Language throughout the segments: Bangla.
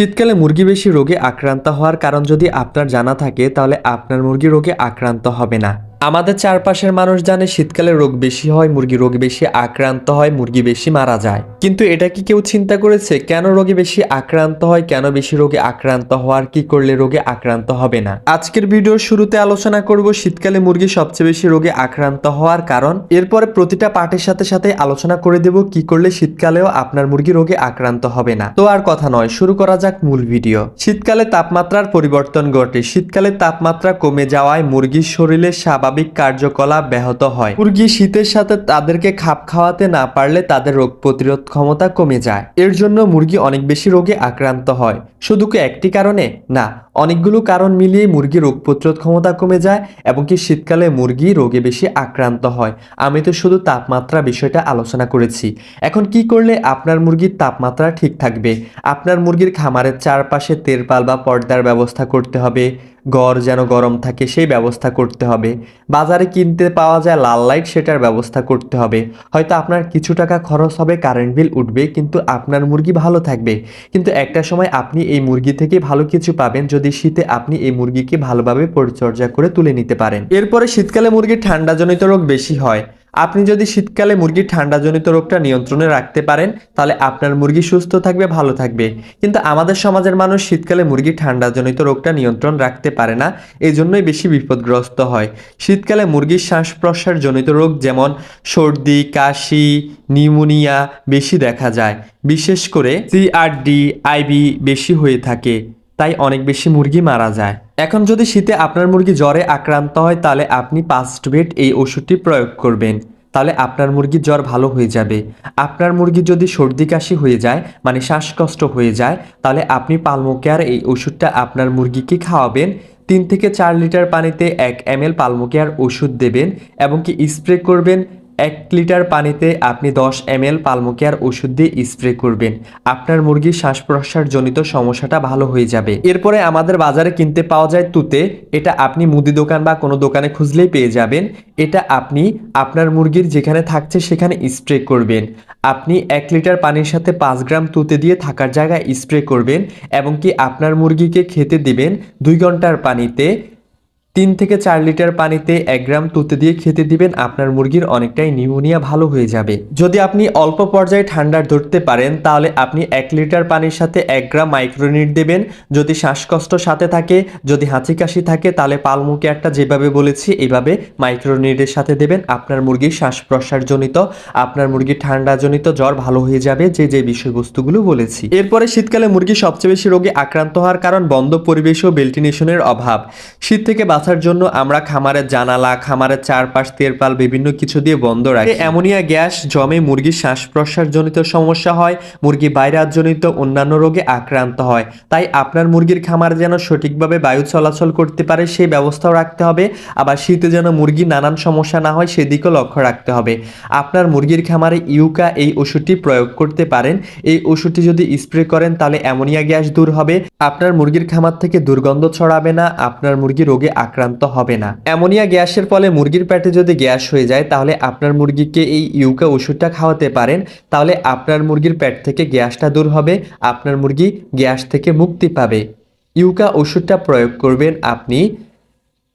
শীতকালে মুরগি বেশি রোগে আক্রান্ত হওয়ার কারণ যদি আপনার জানা থাকে, তাহলে আপনার মুরগি রোগে আক্রান্ত হবে না। আমাদের চারপাশের মানুষ জানে শীতকালে রোগ বেশি হয়, মুরগি রোগ বেশি, আক্রান্ত হয়, মুরগি বেশি মারা যায়। কিন্তু এটা কি কেউ চিন্তা করেছে? কেন রোগে বেশি আক্রান্ত হয়, কেন বেশি রোগে আক্রান্ত হওয়ার? কি করলে রোগে আক্রান্ত হবে না? আজকের ভিডিওর শুরুতে আলোচনা করব শীতকালে মুরগি সবচেয়ে বেশি রোগে আক্রান্ত হওয়ার কারণ। এরপরে প্রতিটা পার্টের সাথে সাথে আলোচনা করে দেব কি করলে শীতকালেও আপনার মুরগি রোগে আক্রান্ত হবে না। তো আর কথা নয়, শুরু করা যাক মূল ভিডিও। শীতকালে তাপমাত্রার পরিবর্তন ঘটে। শীতকালে তাপমাত্রা কমে যাওয়ায় মুরগির শরীরে স্বাভাবিক কার্যকলাপ ব্যাহত হয়। মুরগি শীতের সাথে তাদেরকে খাপ খাওয়াতে না পারলে তাদের রোগ প্রতিরোধ ক্ষমতা কমে যায়। এর জন্য মুরগি অনেক বেশি রোগে আক্রান্ত হয়। শুধু কি একটি কারণে? না, অনেকগুলো কারণ মিলিয়ে মুরগি রোগ প্রতিরোধ ক্ষমতা কমে যায় এবং কি শীতকালে মুরগি রোগে বেশি আক্রান্ত হয়। আমি তো শুধু তাপমাত্রা বিষয়টা আলোচনা করেছি। এখন কি করলে আপনার মুরগির তাপমাত্রা ঠিক থাকবে? আপনার মুরগির খামারের চারপাশে তেরপাল বা পর্দার ব্যবস্থা করতে হবে। ঘর যেন গরম থাকে, সেই ব্যবস্থা করতে হবে। বাজারে কিনতে পাওয়া যায় লাল লাইট, সেটার ব্যবস্থা করতে হবে। হয়তো আপনার কিছু টাকা খরচ হবে, কারেন্ট বিল উঠবে, কিন্তু আপনার মুরগি ভালো থাকবে। কিন্তু একটা সময় আপনি এই মুরগি থেকে ভালো কিছু পাবেন, যদি শীতে আপনি এই মুরগিকে ভালোভাবে পরিচর্যা করে তুলে নিতে পারেন। এরপরে শীতকালে মুরগির ঠান্ডাজনিত রোগ বেশি হয়। আপনি যদি শীতকালে মুরগির ঠান্ডাজনিত রোগটা নিয়ন্ত্রণে রাখতে পারেন, তাহলে আপনার মুরগি সুস্থ থাকবে, ভালো থাকবে। কিন্তু আমাদের সমাজের মানুষ শীতকালে মুরগির ঠান্ডাজনিত রোগটা নিয়ন্ত্রণ রাখতে পারে না এই জন্যই বেশি বিপদগ্রস্ত হয়। শীতকালে মুরগির শ্বাস প্রশ্বাস জনিত রোগ যেমন সর্দি, কাশি, নিউমোনিয়া বেশি দেখা যায়। বিশেষ করে সিআরডি আইবি বেশি হয়ে থাকে, তাই অনেক বেশি মুরগি মারা যায়। এখন যদি শীতে আপনার মুরগি জ্বরে আক্রান্ত হয়, তাহলে আপনি পাস্ট বেড এই ওষুধটি প্রয়োগ করবেন। তাহলে আপনার মুরগির জ্বর ভালো হয়ে যাবে। আপনার মুরগি যদি সর্দি কাশি হয়ে যায় মানে শ্বাসকষ্ট হয়ে যায়, তাহলে আপনি পালমোকেয়ার এই ওষুধটা আপনার মুরগিকে খাওয়াবেন। তিন থেকে চার লিটার পানিতে এক এম এল পালমোকেয়ার ওষুধ দেবেন এবং কি স্প্রে করবেন এক লিটার পানিতে আপনি দশ এম এল পালমোকেয়ার ওষুধ দিয়ে স্প্রে করবেন। আপনার মুরগির শ্বাস প্রশ্বাস জনিত সমস্যাটা ভালো হয়ে যাবে। এরপরে আমাদের বাজারে কিনতে পাওয়া যায় তুতে। এটা আপনি মুদি দোকান বা কোনো দোকানে খুঁজলেই পেয়ে যাবেন। এটা আপনি আপনার মুরগির যেখানে থাকছে সেখানে স্প্রে করবেন। আপনি এক লিটার পানির সাথে পাঁচ গ্রাম তুতে দিয়ে থাকার জায়গায় স্প্রে করবেন এবং কি আপনার মুরগিকে খেতে দিবেন দুই ঘণ্টার পানিতে। তিন থেকে চার লিটার পানিতে এক গ্রাম তুতে দিয়ে খেতে দিবেন, আপনার মুরগির অনেকটাই নিউমোনিয়া ভালো হয়ে যাবে। যদি আপনি অল্প পর্যায়ে ঠান্ডা ধরতে পারেন, তাহলে আপনি এক লিটার পানির সাথে এক গ্রাম মাইক্রোনিট দেবেন। যদি শ্বাসকষ্ট সাথে থাকে, যদি হাঁচি কাশি থাকে, তাহলে পালমুকেয়ারটা যেভাবে বলেছি এইভাবে মাইক্রোনিটের সাথে দেবেন। আপনার মুরগির শ্বাস প্রশ্বাসজনিত আপনার মুরগির ঠান্ডাজনিত জ্বর ভালো হয়ে যাবে, যে যে বিষয়বস্তুগুলো বলেছি। এরপরে শীতকালে মুরগি সবচেয়ে বেশি রোগে আক্রান্ত হওয়ার কারণ বন্ধ পরিবেশ ও ভেন্টিলেশনের অভাব। শীত থেকে বাঁচার জন্য আমরা খামারের জানালা, খামারের চারপাশ, তেরপাল, বিভিন্ন কিছু দিয়ে বন্ধ রাখি। অ্যামোনিয়া গ্যাস জমে মুরগির শ্বাস প্রশ্বাস জনিত সমস্যা হয়, মুরগি বাইরাজনিত অন্যান্য রোগে আক্রান্ত হয়। তাই আপনার মুরগির খামার যেন সঠিকভাবে বায়ু চলাচল করতে পারে, সেই ব্যবস্থাও রাখতে হবে। আবার শীতে যেন মুরগি নানান সমস্যা না হয়, সেদিকেও লক্ষ্য রাখতে হবে। আপনার মুরগির খামারে ইউকা এই ওষুধটি প্রয়োগ করতে পারেন। এই ওষুধটি যদি স্প্রে করেন, তাহলে অ্যামোনিয়া গ্যাস দূর হবে। আপনার মুরগির খামার থেকে দুর্গন্ধ ছড়াবে না, আপনার মুরগি রোগে আক্রান্ত হবে না। অ্যামোনিয়া গ্যাসের ফলে মুরগির পেটে যদি গ্যাস হয়ে যায়, তাহলে আপনার মুরগিকে এই ইউকা ওষুধটা খাওয়াতে পারেন। তাহলে আপনার মুরগির পেট থেকে গ্যাসটা দূর হবে, আপনার মুরগি গ্যাস থেকে মুক্তি পাবে। ইউকা ওষুধটা প্রয়োগ করবেন আপনি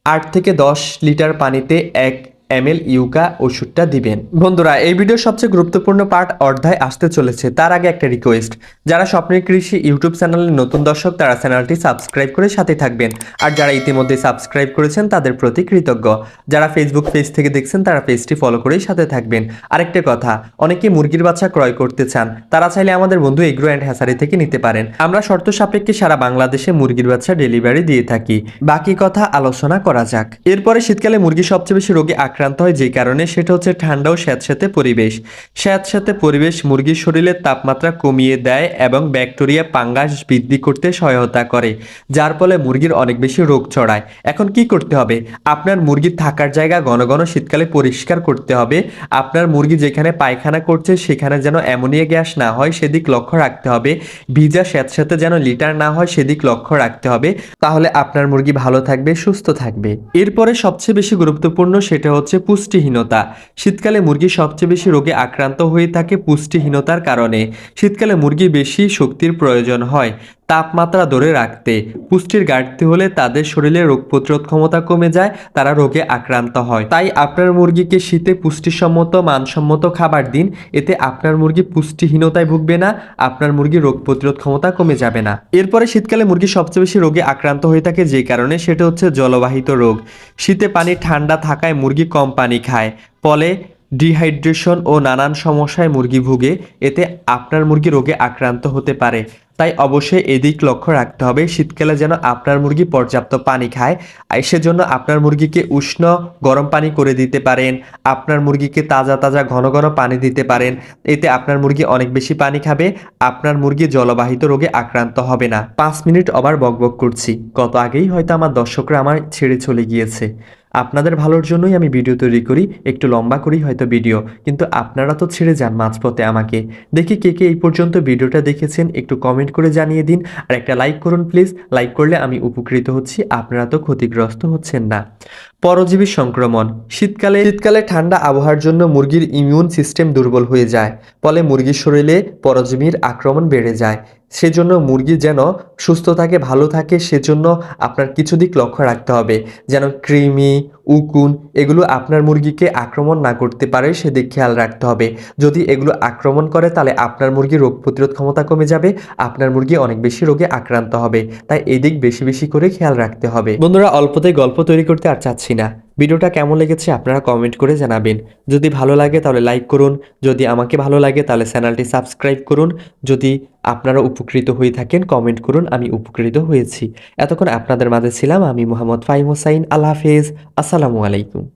আট থেকে দশ লিটার পানিতে এক এম এল ইউকা ওষুধটা দিবেন। বন্ধুরা, এই ভিডিওর সবচেয়ে গুরুত্বপূর্ণ পার্ট অর্ধায় আসতে চলেছে। তার আগে একটা রিকোয়েস্ট যারা স্বপ্নের কৃষি ইউটিউব চ্যানেলের নতুন দর্শক, তারা চ্যানেলটি সাবস্ক্রাইব করে সাথে থাকবেন। আর যারা ইতিমধ্যে সাবস্ক্রাইব করেছেন, তাদের প্রতি কৃতজ্ঞ। যারা ফেসবুক পেজ থেকে দেখছেন, তারা পেজটি ফলো করেই সাথে থাকবেন। আরেকটা কথা অনেকে মুরগির বাচ্চা ক্রয় করতে চান। তারা চাইলে আমাদের বন্ধু এগ্রো অ্যান্ড হ্যাসারি থেকে নিতে পারেন। আমরা শর্ত সাপেক্ষে সারা বাংলাদেশে মুরগির বাচ্চা ডেলিভারি দিয়ে থাকি। বাকি কথা আলোচনা করা যাক। এরপরে শীতকালে মুরগি সবচেয়ে বেশি রোগে আক্রান্ত হয় যে কারণে সেটা হচ্ছে ঠান্ডা ও স্যাঁতস্যাঁতে পরিবেশ। স্যাঁতস্যাঁতে পরিবেশ মুরগির শরীরের তাপমাত্রা কমিয়ে দেয় এবং ব্যাকটেরিয়া, পাঙ্গাস বৃদ্ধি করতে সহায়তা করে, যার ফলে মুরগির অনেক বেশি রোগ ছড়ায়। এখন কি করতে হবে? আপনার মুরগির থাকার জায়গা ঘন ঘন শীতকালে পরিষ্কার করতে হবে। আপনার মুরগি যেখানে পায়খানা করছে, সেখানে যেন অ্যামোনিয়া গ্যাস না হয়, সেদিক লক্ষ্য রাখতে হবে। ভিজা স্যাঁতস্যাঁতে যেন লিটার না হয়, সেদিক লক্ষ্য রাখতে হবে। তাহলে আপনার মুরগি ভালো থাকবে, সুস্থ থাকবে। এরপরে সবচেয়ে বেশি গুরুত্বপূর্ণ সেটা হচ্ছে পুষ্টিহীনতা। শীতকালে মুরগি সবচেয়ে বেশি রোগে আক্রান্ত হয়ে থাকে পুষ্টিহীনতার কারণে। শীতকালে মুরগি বেশি শক্তির প্রয়োজন হয়। তাপমাত্রা ধরে রাখতে। পুষ্টির ঘাটতি হলে তাদের শরীরে রোগ প্রতিরোধ ক্ষমতা কমে যায়, তারা রোগে আক্রান্ত হয়। তাই আপনার মুরগিকে শীতে পুষ্টিসম্মত, মানসম্মত খাবার দিন, এতে আপনার মুরগি পুষ্টিহীনতায় ভুগবে না, আপনার মুরগি রোগ প্রতিরোধ ক্ষমতা কমে যাবে না। এরপরে শীতকালে মুরগি সবচেয়ে বেশি রোগে আক্রান্ত হয়ে থাকে যে কারণে সেটা হচ্ছে জলবাহিত রোগ। শীতে পানি ঠান্ডা থাকায় মুরগি কম পানি খায়, ফলে ডিহাইড্রেশন ও নানান সমস্যায় মুরগি ভুগে, এতে আপনার মুরগি রোগে আক্রান্ত হতে পারে। তাই অবশ্যই এদিক লক্ষ্য রাখতে হবে, শীতকালে যেন আপনার মুরগি পর্যাপ্ত পানি খায়। আর সেজন্য আপনার মুরগিকে উষ্ণ গরম পানি করে দিতে পারেন, আপনার মুরগিকে তাজা তাজা ঘন ঘন পানি দিতে পারেন, এতে আপনার মুরগি অনেক বেশি পানি খাবে, আপনার মুরগি জলবাহিত রোগে আক্রান্ত হবে না। পাঁচ মিনিট আবার বকবক করছি কত আগেই হয়তো আমার দর্শকরা আমার ছেড়ে চলে গিয়েছে। আপনাদের ভালোর জন্যই আমি ভিডিও তৈরি করি, একটু লম্বা করি হয়তো ভিডিও কিন্তু আপনারা তো ছেড়ে যান মাঝপথে আমাকে। দেখি কে কে এই পর্যন্ত ভিডিওটা দেখেছেন, একটু কমেন্ট করে জানিয়ে দিন। আর একটা লাইক করুন প্লিজ লাইক করলে আমি উপকৃত হচ্ছি। আপনারা তো ক্ষতিগ্রস্ত হচ্ছেন না। পরজীবী সংক্রমণ। শীতকালে শীতকালে ঠান্ডা আবহাওয়ার জন্য মুরগির ইমিউন সিস্টেম দুর্বল হয়ে যায়। ফলে মুরগির শরীরে পরজীবীর আক্রমণ বেড়ে যায়। সেজন্য মুরগি যেন সুস্থ থাকে, ভালো থাকে, সেজন্য আপনার কিছু দিক লক্ষ্য রাখতে হবে। যেন কৃমি, উকুন এগুলো আপনার মুরগিকে আক্রমণ না করতে পারে, সেদিক খেয়াল রাখতে হবে। যদি এগুলো আক্রমণ করে, তাহলে আপনার মুরগি রোগ প্রতিরোধ ক্ষমতা কমে যাবে, আপনার মুরগি অনেক বেশি রোগে আক্রান্ত হবে। তাই এদিক বেশি বেশি করে খেয়াল রাখতে হবে। বন্ধুরা, অল্পতেই গল্প তৈরি করতে আর চাচ্ছি না। ভিডিওটা কেমন লেগেছে আপনারা কমেন্ট করে জানাবেন। যদি ভালো লাগে তাহলে লাইক করুন। যদি আমাকে ভালো লাগে তাহলে চ্যানেলটি সাবস্ক্রাইব করুন। যদি আপনারা উপকৃত হয়ে থাকেন কমেন্ট করুন। আমি উপকৃত হয়েছি। এতক্ষণ আপনাদের মাঝে ছিলাম আমি মোহাম্মদ ফাইম হোসাইন। আল্লাহ হাফেজ। আসসালামু আলাইকুম।